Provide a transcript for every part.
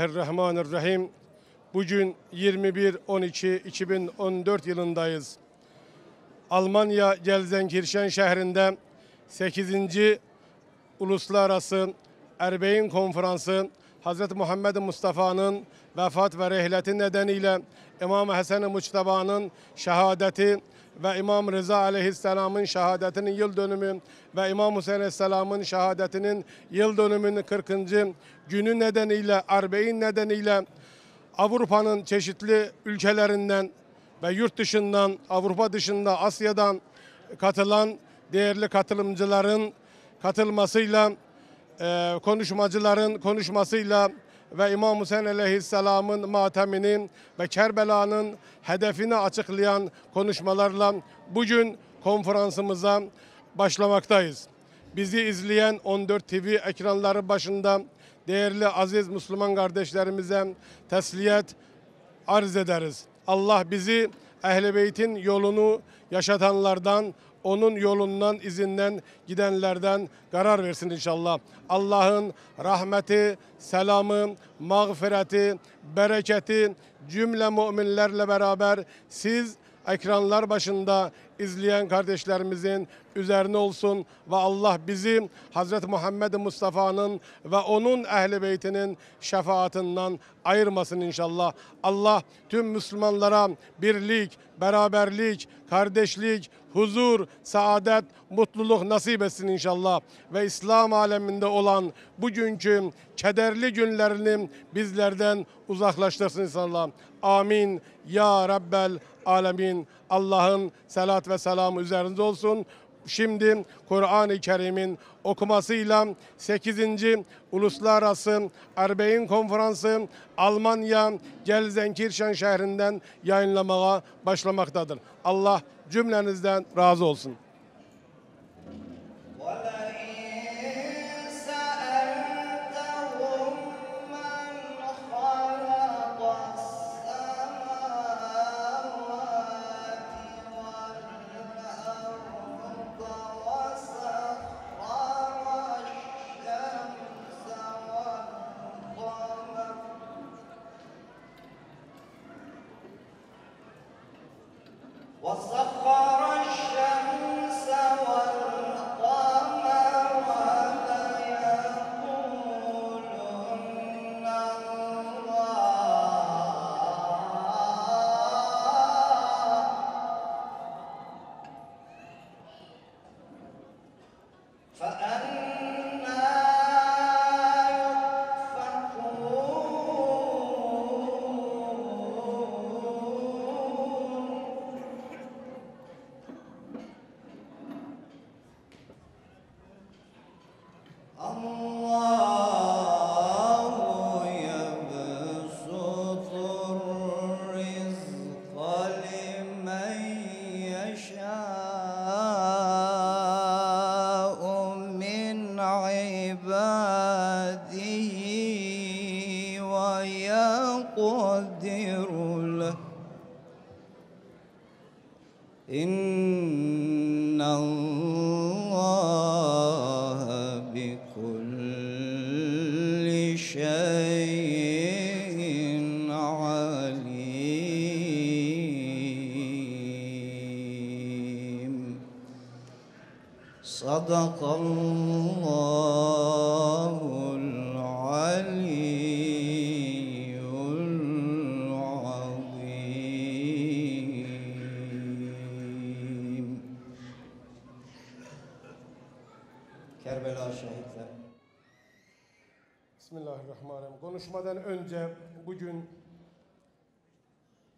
Bismillahirrahmanirrahim. Bugün 21-12-2014 yılındayız. Almanya Gelsenkirchen şehrinde 8. Uluslararası Erbeğin Konferansı Hz. Muhammed Mustafa'nın vefat ve rehleti nedeniyle İmam Hasan-ı Muçtaba'nın şehadeti ve İmam Rıza Aleyhisselam'ın şehadetinin yıl dönümü ve İmam Hüseyin Aleyhisselam'ın şehadetinin yıl dönümünün 40. günü nedeniyle, Erbeğin nedeniyle Avrupa'nın çeşitli ülkelerinden ve yurt dışından, Avrupa dışında, Asya'dan katılan değerli katılımcıların katılmasıyla, e, konuşmacıların konuşmasıyla ve İmam Hüseyin Aleyhisselam'ın matemini ve Kerbela'nın hedefini açıklayan konuşmalarla bugün konferansımıza başlamaktayız. Bizi izleyen 14 TV ekranları başında değerli aziz Müslüman kardeşlerimize tesliyet arz ederiz. Allah bizi Ehl-i Beyt'in yolunu yaşatanlardan, onun yolundan, izinden gidenlerden karar versin inşallah. Allah'ın rahmeti, selamı, mağfireti, bereketi cümle müminlerle beraber siz ekranlar başında izleyen kardeşlerimizin üzerine olsun ve Allah bizi Hazreti Muhammed Mustafa'nın ve onun ehli beytinin şefaatinden ayırmasın inşallah. Allah tüm Müslümanlara birlik, beraberlik, kardeşlik, huzur, saadet, mutluluk nasip etsin inşallah. Ve İslam aleminde olan bugünkü kederli günlerini bizlerden uzaklaştırsın inşallah. Amin. Ya Rabbel Alemin. Allah'ın selat ve selamı üzerinize olsun şimdi Kur'an-ı Kerim'in okumasıyla 8. Uluslararası Arbeyn Konferansı Almanya Gelsenkirchen şehrinden yayınlamaya başlamaktadır. Allah cümlenizden razı olsun. Vallahi صدق الله العلي العظيم Kerbela şehitler. Bismillahirrahmanirrahim. Konuşmadan önce bugün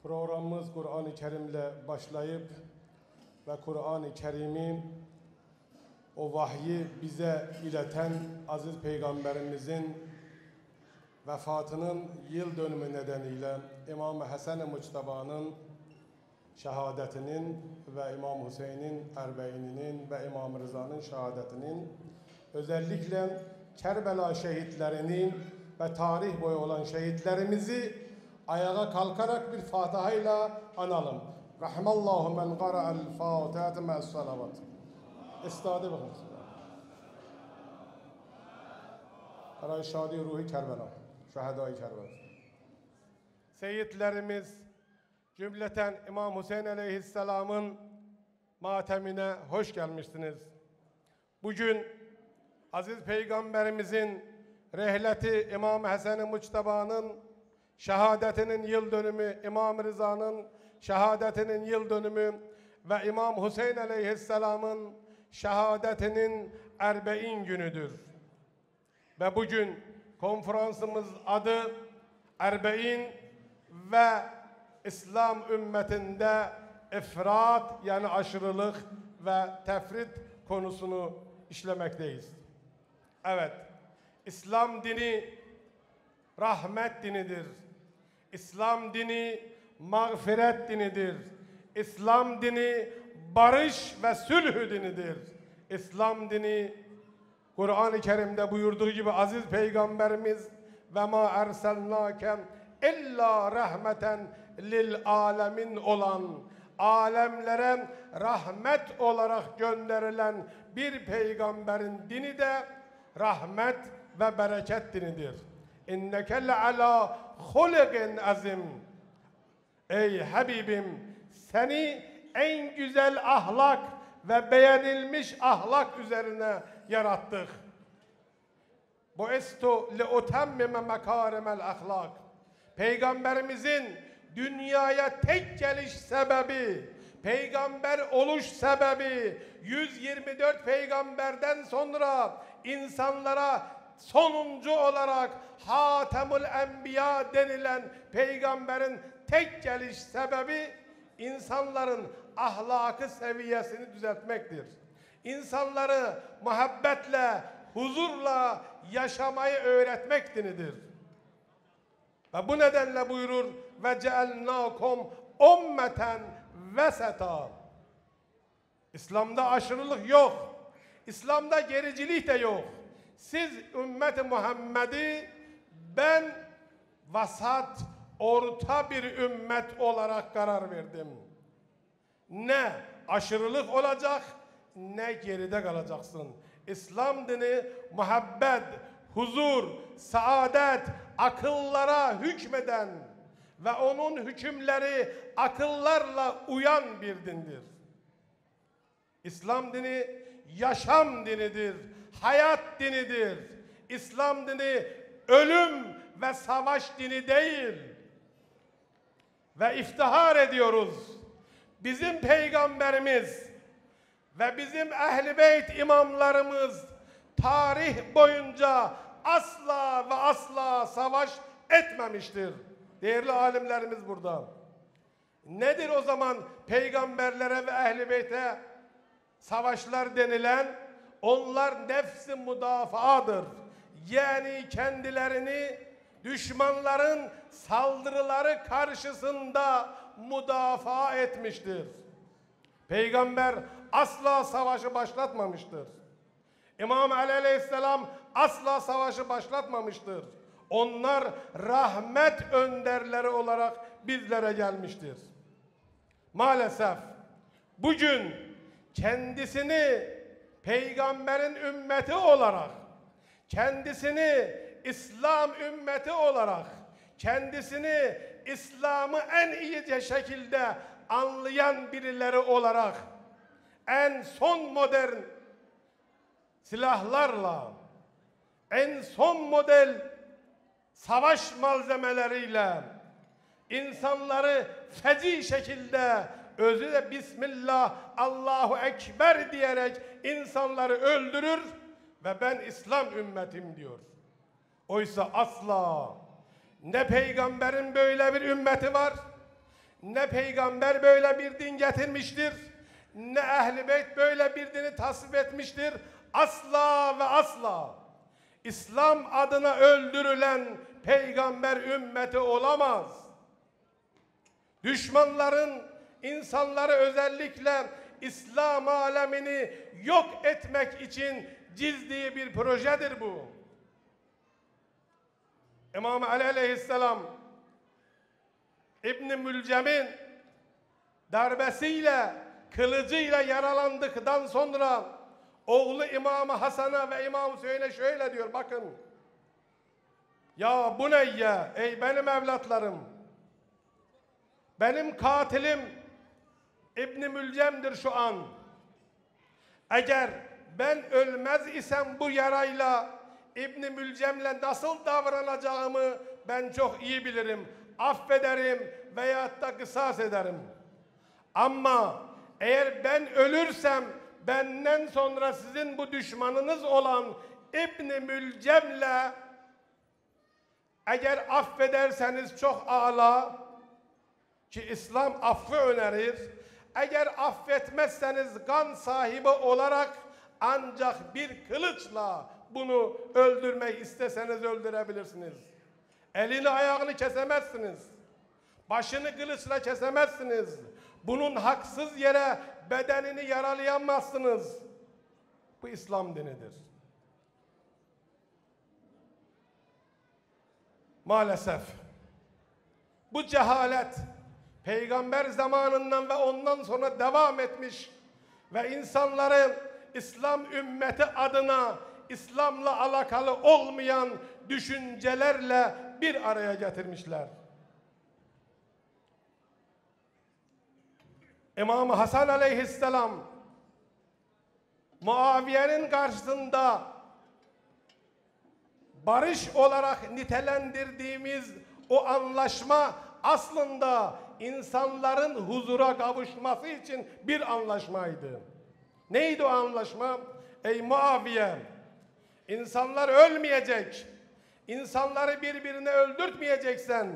programımız Kur'an-ı Kerim'le başlayıp ve Kur'an-ı Kerim'i o vahyi bize ileten aziz peygamberimizin vefatının yıl dönümü nedeniyle İmam Hasan-ı Muçtaba'nın şehadetinin ve İmam Hüseyin'in erbeğininin ve İmam Rıza'nın şehadetinin özellikle Kerbela şehitlerinin ve tarih boyu olan şehitlerimizi ayağa kalkarak bir Fatiha ile analım. Rahimallahu men qara'al Fatiha'te me'as salavat. Estade bakın. برای شادی روحی کربلا Şəhədai Kərbala. Seyitlerimiz cümleten İmam Hüseyin Aleyhisselam'ın matemine hoş gelmişsiniz. Bugün aziz peygamberimizin rehleti İmam Hasan-ı Muçtaba'nın şehadetinin yıl dönümü, İmam Rıza'nın şehadetinin yıl dönümü ve İmam Hüseyin Aleyhisselam'ın şehadetinin erbein günüdür. Ve bugün konferansımız adı Erbein ve İslam ümmetinde ifrat yani aşırılık ve tefrit konusunu işlemekteyiz. Evet, İslam dini rahmet dinidir. İslam dini mağfiret dinidir. İslam dini barış ve sülhü dinidir. İslam dini Kur'an-ı Kerim'de buyurduğu gibi aziz peygamberimiz ve ma erselnâken illa rahmeten lil alemin olan alemlere rahmet olarak gönderilen bir peygamberin dini de rahmet ve bereket dinidir. İnneke le ala huligin azim. Ey Habibim seni en güzel ahlak ve beğenilmiş ahlak üzerine yarattık. Bu estu li utemmime mekarimel ahlak. Peygamberimizin dünyaya tek geliş sebebi, peygamber oluş sebebi 124 peygamberden sonra insanlara sonuncu olarak Hatemül Enbiya denilen peygamberin tek geliş sebebi insanların ahlakı seviyesini düzeltmektir. İnsanları muhabbetle, huzurla yaşamayı öğretmek dinidir. Ve bu nedenle buyurur ve ceelnakum ummeten veseta. İslam'da aşırılık yok. İslam'da gericilik de yok. Siz ümmeti Muhammed'i ben vasat, orta bir ümmet olarak karar verdim. Ne aşırılık olacak ne geride kalacaksın. İslam dini muhabbet, huzur, saadet, akıllara hükmeden ve onun hükümleri akıllarla uyan bir dindir. İslam dini yaşam dinidir, hayat dinidir. İslam dini ölüm ve savaş dini değil. Ve iftihar ediyoruz. Bizim peygamberimiz ve bizim ehli imamlarımız tarih boyunca asla ve asla savaş etmemiştir. Değerli alimlerimiz burada. Nedir o zaman peygamberlere ve ehli savaşlar denilen? Onlar nefsi müdafaadır. Yani kendilerini düşmanların saldırıları karşısında müdafaa etmiştir. Peygamber asla savaşı başlatmamıştır. İmam Ali Aleyhisselam asla savaşı başlatmamıştır. Onlar rahmet önderleri olarak bizlere gelmiştir. Maalesef bugün kendisini peygamberin ümmeti olarak, kendisini İslam ümmeti olarak, kendisini İslam'ı en iyice şekilde anlayan birileri olarak en son modern silahlarla, en son model savaş malzemeleriyle insanları feci şekilde özü de Bismillah, Allahu Ekber diyerek insanları öldürür ve ben İslam ümmetim diyor. Oysa asla ne peygamberin böyle bir ümmeti var, ne peygamber böyle bir din getirmiştir, ne ehli beyt böyle bir dini tasvip etmiştir. Asla ve asla İslam adına öldürülen peygamber ümmeti olamaz. Düşmanların insanları özellikle İslam alemini yok etmek için cizdiği bir projedir bu. İmam Ali aleyhisselam İbn Mülcem'in darbesiyle kılıcıyla yaralandıktan sonra oğlu İmam Hasan'a ve İmam Hüseyin'e şöyle diyor bakın. Ya bu neyye ey benim evlatlarım. Benim katilim İbni Mülcem'dir şu an. Eğer ben ölmez isem bu yarayla İbni Mülcem'le nasıl davranacağımı ben çok iyi bilirim. Affederim veyahut da kısas ederim. Ama eğer ben ölürsem benden sonra sizin bu düşmanınız olan İbni Mülcem'le eğer affederseniz çok âlâ ki İslam affı önerir. Eğer affetmezseniz kan sahibi olarak ancak bir kılıçla bunu öldürmek isteseniz öldürebilirsiniz. Elini ayağını kesemezsiniz. Başını kılıçla kesemezsiniz. Bunun haksız yere bedenini yaralayamazsınız. Bu İslam dinidir. Maalesef bu cehalet peygamber zamanından ve ondan sonra devam etmiş ve insanları İslam ümmeti adına İslam'la alakalı olmayan düşüncelerle bir araya getirmişler. İmam Hasan aleyhisselam Muaviye'nin karşısında barış olarak nitelendirdiğimiz o anlaşma aslında insanların huzura kavuşması için bir anlaşmaydı. Neydi o anlaşma? Ey Muaviye, insanlar ölmeyecek. İnsanları birbirine öldürtmeyeceksen,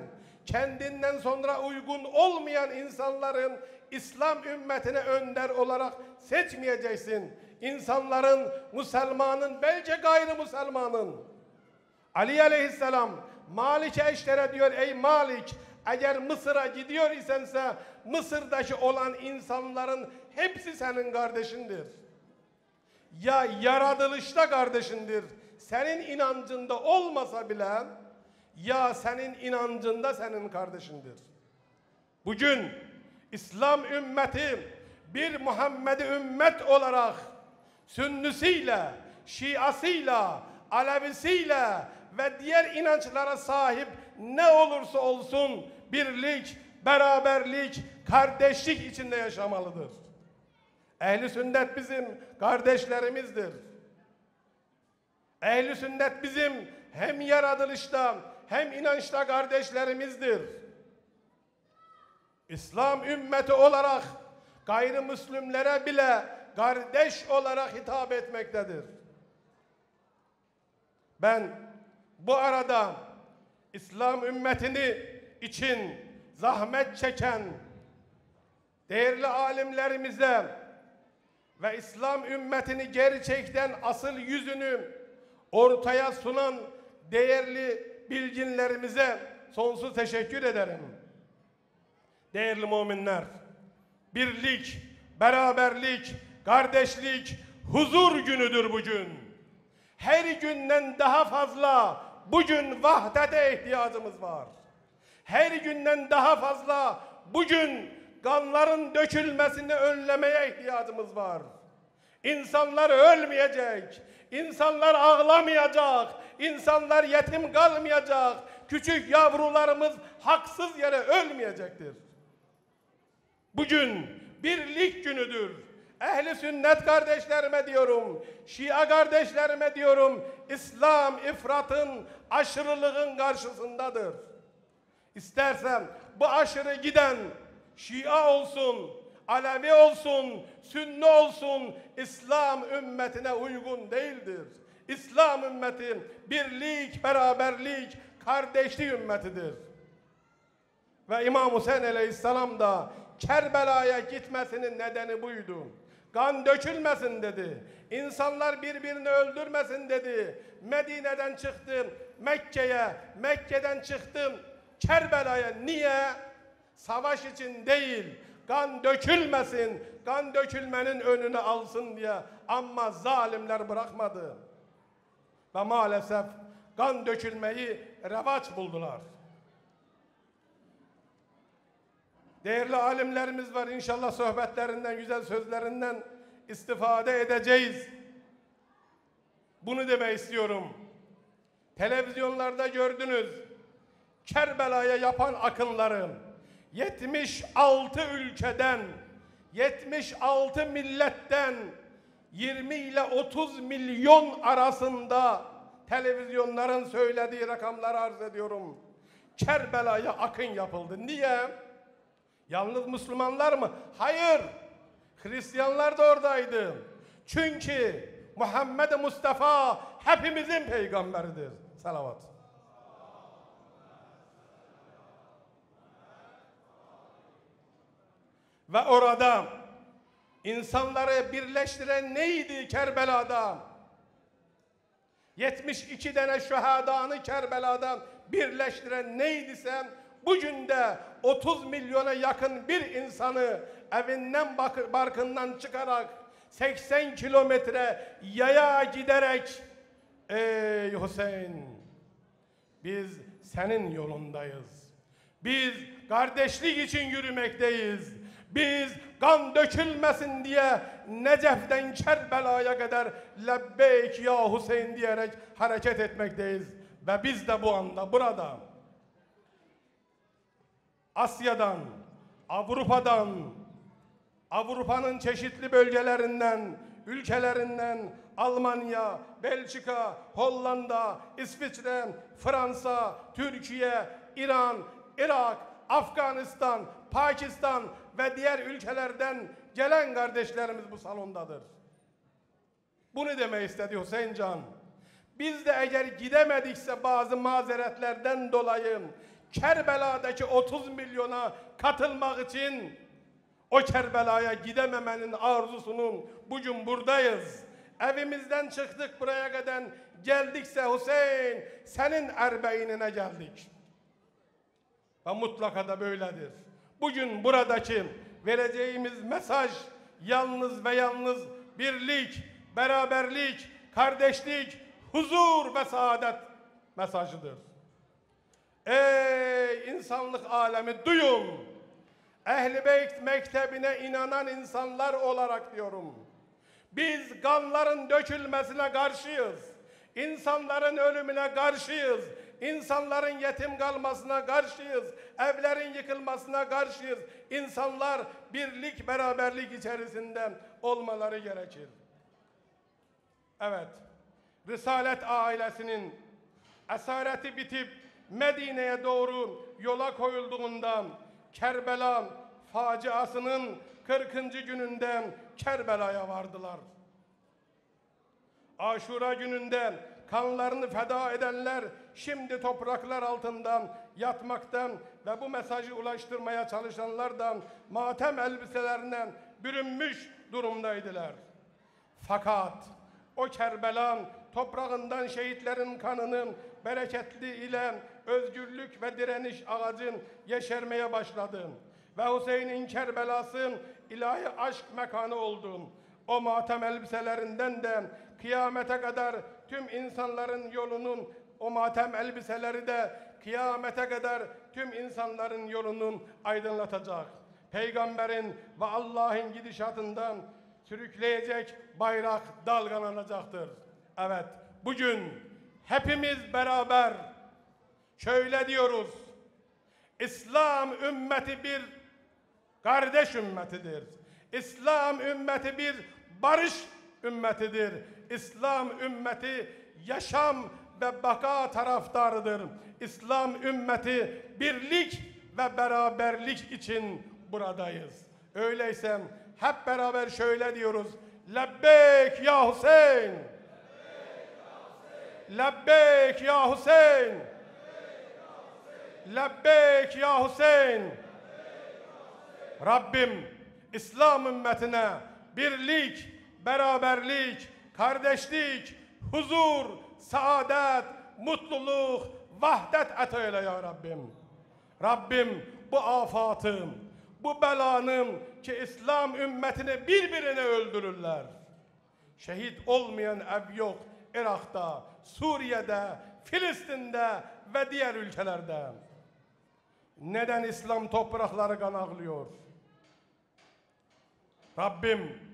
kendinden sonra uygun olmayan insanların İslam ümmetine önder olarak seçmeyeceksin. İnsanların, Müslümanın, belki gayrimüslimmanın. Ali aleyhisselam Malik'e eşlere diyor ey Malik eğer Mısır'a gidiyor isense Mısır'daki olan insanların hepsi senin kardeşindir. Ya yaratılışta kardeşindir. Senin inancında olmasa bile ya senin inancında senin kardeşindir. Bugün İslam ümmeti bir Muhammed'i ümmet olarak Sünnisiyle, Şiasıyla, Alevisiyle ve diğer inançlara sahip ne olursa olsun birlik, beraberlik, kardeşlik içinde yaşamalıdır. Ehli sünnet bizim kardeşlerimizdir. Ehli sünnet bizim hem yaratılışta hem inançta kardeşlerimizdir. İslam ümmeti olarak gayrimüslimlere bile kardeş olarak hitap etmektedir. Ben bu arada İslam ümmetini için zahmet çeken değerli alimlerimize ve İslam ümmetini gerçekten asıl yüzünü ortaya sunan değerli bilginlerimize sonsuz teşekkür ederim. Değerli müminler, birlik, beraberlik, kardeşlik, huzur günüdür bugün. Her günden daha fazla bugün vahdete ihtiyacımız var. Her günden daha fazla bugün kanların dökülmesini önlemeye ihtiyacımız var. İnsanlar ölmeyecek, insanlar ağlamayacak, insanlar yetim kalmayacak, küçük yavrularımız haksız yere ölmeyecektir. Bugün birlik günüdür. Ehli sünnet kardeşlerime diyorum, Şia kardeşlerime diyorum, İslam ifratın, aşırılığın karşısındadır. İstersem bu aşırı giden Şia olsun, Alevi olsun, Sünni olsun, İslam ümmetine uygun değildir. İslam ümmeti birlik, beraberlik, kardeşlik ümmetidir. Ve İmam Hüseyin Aleyhisselam da Kerbela'ya gitmesinin nedeni buydu. Kan dökülmesin dedi. İnsanlar birbirini öldürmesin dedi. Medine'den çıktım Mekke'ye, Mekke'den çıktım Kerbela'ya. Niye? Savaş için değil, kan dökülmesin, kan dökülmenin önünü alsın diye. Ama zalimler bırakmadı. Ve maalesef kan dökülmeyi revaç buldular. Değerli alimlerimiz var inşallah sohbetlerinden, güzel sözlerinden istifade edeceğiz. Bunu demek istiyorum. televizyonlarda gördünüz. Kerbela'ya yapan akınların 76 ülkeden 76 milletten 20 ile 30 milyon arasında televizyonların söylediği rakamları arz ediyorum. Kerbela'ya akın yapıldı. Niye? Yalnız Müslümanlar mı? Hayır. Hristiyanlar da oradaydı. Çünkü Muhammed Mustafa hepimizin peygamberidir. Salavat. Ve orada insanları birleştiren neydi Kerbela'da? 72 tane şühadanı Kerbela'dan birleştiren neydiyse bugün de 30 milyona yakın bir insanı evinden barkından çıkarak 80 kilometre yaya giderek ey Hüseyin biz senin yolundayız. Biz kardeşlik için yürümekteyiz. Biz kan dökülmesin diye Necef'ten Kerbela'ya kadar lebbeyk ya Hüseyin diyerek hareket etmekteyiz. Ve biz de bu anda burada Asya'dan, Avrupa'dan, Avrupa'nın çeşitli bölgelerinden, ülkelerinden Almanya, Belçika, Hollanda, İsviçre, Fransa, Türkiye, İran, Irak, Afganistan, Pakistan ve diğer ülkelerden gelen kardeşlerimiz bu salondadır. Bunu demek istedi Hüseyin Can. Biz de eğer gidemedikse bazı mazeretlerden dolayı Kerbela'daki 30 milyona katılmak için o Kerbela'ya gidememenin arzusunun bugün buradayız. Evimizden çıktık buraya kadar geldikse Hüseyin senin erbeğinine geldik. Ve mutlaka da böyledir. Bugün buradaki vereceğimiz mesaj yalnız ve yalnız birlik, beraberlik, kardeşlik, huzur ve saadet mesajıdır. Ey insanlık alemi duyun. Ehl-i Beyt mektebine inanan insanlar olarak diyorum. Biz kanların dökülmesine karşıyız. İnsanların ölümüne karşıyız. İnsanların yetim kalmasına karşıyız. Evlerin yıkılmasına karşıyız. İnsanlar birlik, beraberlik içerisinde olmaları gerekir. Evet, Risalet ailesinin esareti bitip Medine'ye doğru yola koyulduğundan Kerbela faciasının 40. gününden Kerbela'ya vardılar. Aşura gününden kanlarını feda edenler şimdi topraklar altından yatmaktan ve bu mesajı ulaştırmaya çalışanlardan matem elbiselerinden bürünmüş durumdaydılar. Fakat o Kerbela toprağından şehitlerin kanının bereketli ile özgürlük ve direniş ağacın yeşermeye başladı. Ve Hüseyin'in Kerbelası ilahi aşk mekanı oldu. O matem elbiselerinden de kıyamete kadar tüm insanların yolunun o matem elbiseleri de kıyamete kadar tüm insanların yolunun aydınlatacak. Peygamberin ve Allah'ın gidişatından sürükleyecek bayrak dalgalanacaktır. Evet, bugün hepimiz beraber şöyle diyoruz. İslam ümmeti bir kardeş ümmetidir. İslam ümmeti bir barış ümmetidir. İslam ümmeti yaşam ve baka taraftarıdır. İslam ümmeti birlik ve beraberlik için buradayız. Öyleyse hep beraber şöyle diyoruz. Lebbeyk ya Hüseyin. Lebbeyk ya Hüseyin. Lebbeyk ya Hüseyin. Rabbim İslam ümmetine birlik, beraberlik, kardeşlik, huzur, saadet, mutluluk, vahdet et eyle ya Rabbim. Rabbim bu afatın, bu belanın ki İslam ümmetini birbirine öldürürler. Şehit olmayan ev yok Irak'ta, Suriye'de, Filistin'de ve diğer ülkelerde. Neden İslam toprakları kan ağlıyor? Rabbim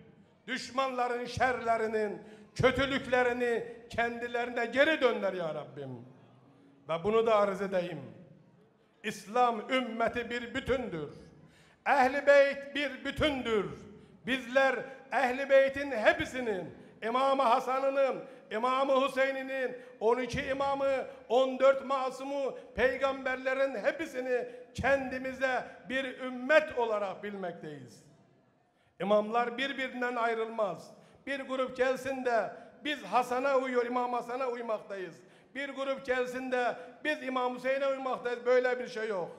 düşmanların şerlerinin, kötülüklerini kendilerine geri dönder ya Rabbim. Ve bunu da arz edeyim. İslam ümmeti bir bütündür. Ehli beyt bir bütündür. Bizler ehli beytin hepsinin İmam-ı Hasan'ının, İmam-ı Hüseyin'inin, 12 imamı, 14 masumu, peygamberlerin hepsini kendimize bir ümmet olarak bilmekteyiz. İmamlar birbirinden ayrılmaz. Bir grup gelsin de biz Hasan'a uyuyor, İmam Hasan'a uymaktayız. Bir grup gelsin de biz İmam Hüseyin'e uymaktayız. Böyle bir şey yok.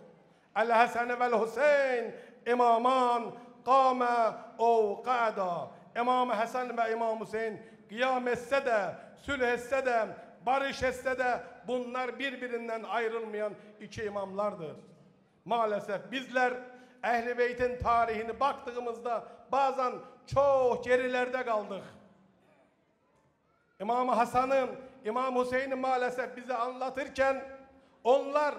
El Hasan vel Hüseyin imaman kâme o qa'da. İmam Hasan ve İmam Hüseyin kıyam etse de, sülh etse de, barış etse de bunlar birbirinden ayrılmayan iki imamlardır. Maalesef bizler Ehl-i Beyt'in tarihini baktığımızda bazen çok gerilerde kaldık. İmam Hasan'ın, İmam Hüseyin'i maalesef bize anlatırken onlar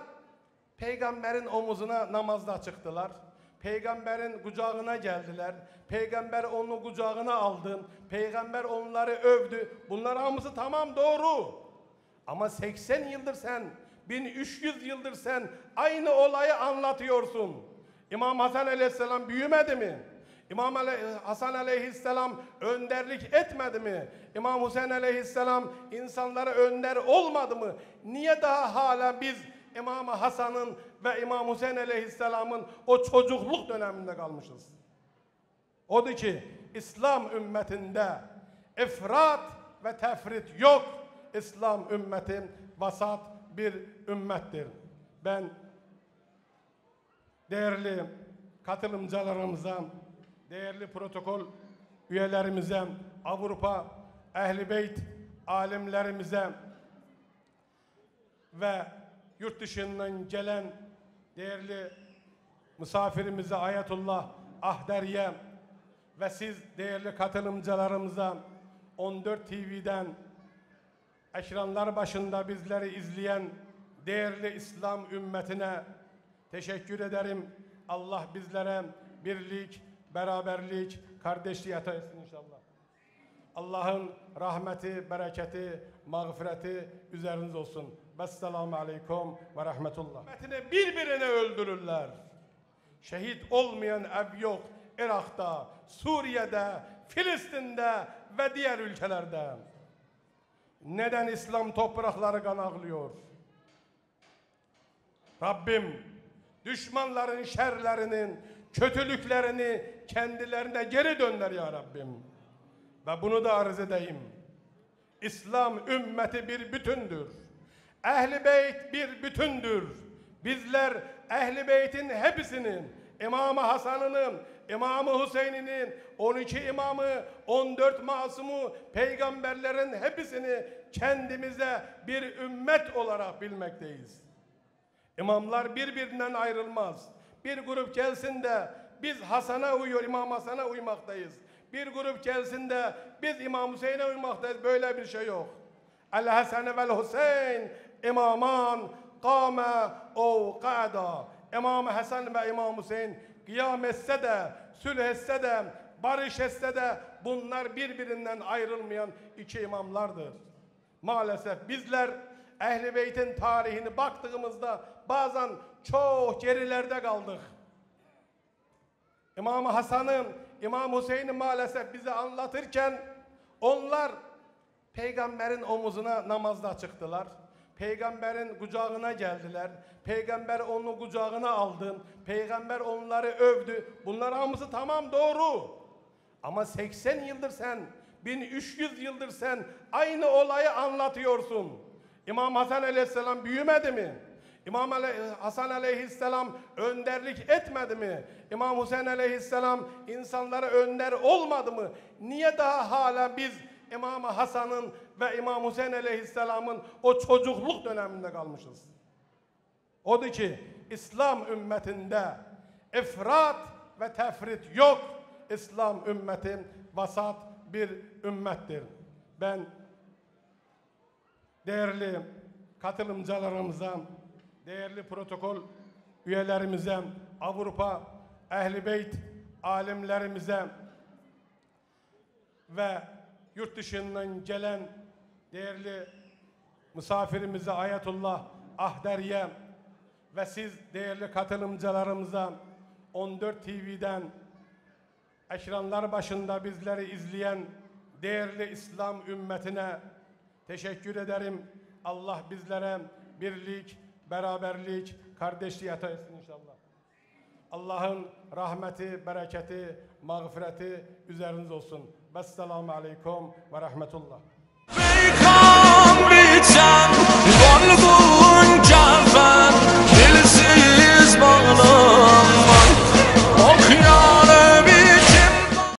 peygamberin omuzuna namazda çıktılar. Peygamberin kucağına geldiler. Peygamber onu kucağına aldı. Peygamber onları övdü. Bunlar hamısı tamam doğru. Ama 80 yıldır sen, 1300 yıldır sen aynı olayı anlatıyorsun. İmam Hasan aleyhisselam büyümedi mi? İmam Hasan aleyhisselam önderlik etmedi mi? İmam Hüseyin aleyhisselam insanlara önder olmadı mı? Niye daha hala biz İmam Hasan'ın ve İmam Hüseyin aleyhisselamın o çocukluk döneminde kalmışız? Odur ki İslam ümmetinde ifrat ve tefrit yok. İslam ümmeti vasat bir ümmettir. Ben değerli katılımcılarımıza, değerli protokol üyelerimize, Avrupa Ehli Beyt alimlerimize ve yurt dışından gelen değerli misafirimize Ayetullah Ahderiye ve siz değerli katılımcılarımıza 14 TV'den ekranlar başında bizleri izleyen değerli İslam ümmetine teşekkür ederim. Allah bizlere birlik, beraberlik, kardeşliği ata etsin inşallah. Allah'ın rahmeti, bereketi, mağfireti üzeriniz olsun. Vesselamu aleyküm ve rahmetullah. Ümmetini birbirine öldürürler. Şehit olmayan ev yok. Irak'ta, Suriye'de, Filistin'de ve diğer ülkelerde. Neden İslam toprakları kan ağlıyor? Rabbim düşmanların şerlerinin, kötülüklerini kendilerine geri dönder ya Rabbim. Ve bunu da arz edeyim. İslam ümmeti bir bütündür. Ehli beyt bir bütündür. Bizler ehli beytin hepsinin İmam-ı Hasan'ının, İmam-ı Hüseyin'inin, 12 imamı, 14 masumu, peygamberlerin hepsini kendimize bir ümmet olarak bilmekteyiz. İmamlar birbirinden ayrılmaz. Bir grup gelsin de biz Hasan'a uyuyor, İmam Hasan'a uymaktayız. Bir grup gelsin de biz İmam Hüseyin'e uymaktayız. Böyle bir şey yok. El Hasan vel Hüseyin imaman kâme o qa'da. İmam Hasan ve İmam Hüseyin kıyam etse de, sülh etse de, barış etse de bunlar birbirinden ayrılmayan iki imamlardır. Maalesef bizler Ehl-i Beyt'in tarihini baktığımızda bazen çok gerilerde kaldık. İmam Hasan'ın, İmam Hüseyin'i maalesef bize anlatırken onlar peygamberin omuzuna namazda çıktılar. Peygamberin kucağına geldiler. Peygamber onu kucağına aldı. Peygamber onları övdü. Bunlar hamısı tamam doğru. Ama 80 yıldır sen, 1300 yıldır sen aynı olayı anlatıyorsun. İmam Hasan aleyhisselam büyümedi mi? İmam Ale- Hasan aleyhisselam önderlik etmedi mi? İmam Hüseyin aleyhisselam insanlara önder olmadı mı? Niye daha hala biz İmam Hasan'ın ve İmam Hüseyin aleyhisselamın o çocukluk döneminde kalmışız? Odur ki İslam ümmetinde ifrat ve tefrit yok. İslam ümmeti vasat bir ümmettir. Ben değerli katılımcılarımıza, değerli protokol üyelerimize, Avrupa Ehli Beyt alimlerimize ve yurt dışından gelen değerli misafirimize Ayetullah Ahder'ye ve siz değerli katılımcılarımıza 14 TV'den ekranlar başında bizleri izleyen değerli İslam ümmetine teşekkür ederim. Allah bizlere birlik, beraberlik, kardeşliği yatayısın inşallah. Allah'ın rahmeti, bereketi, mağfireti üzeriniz olsun. Vesselamu aleykum ve rahmetullah.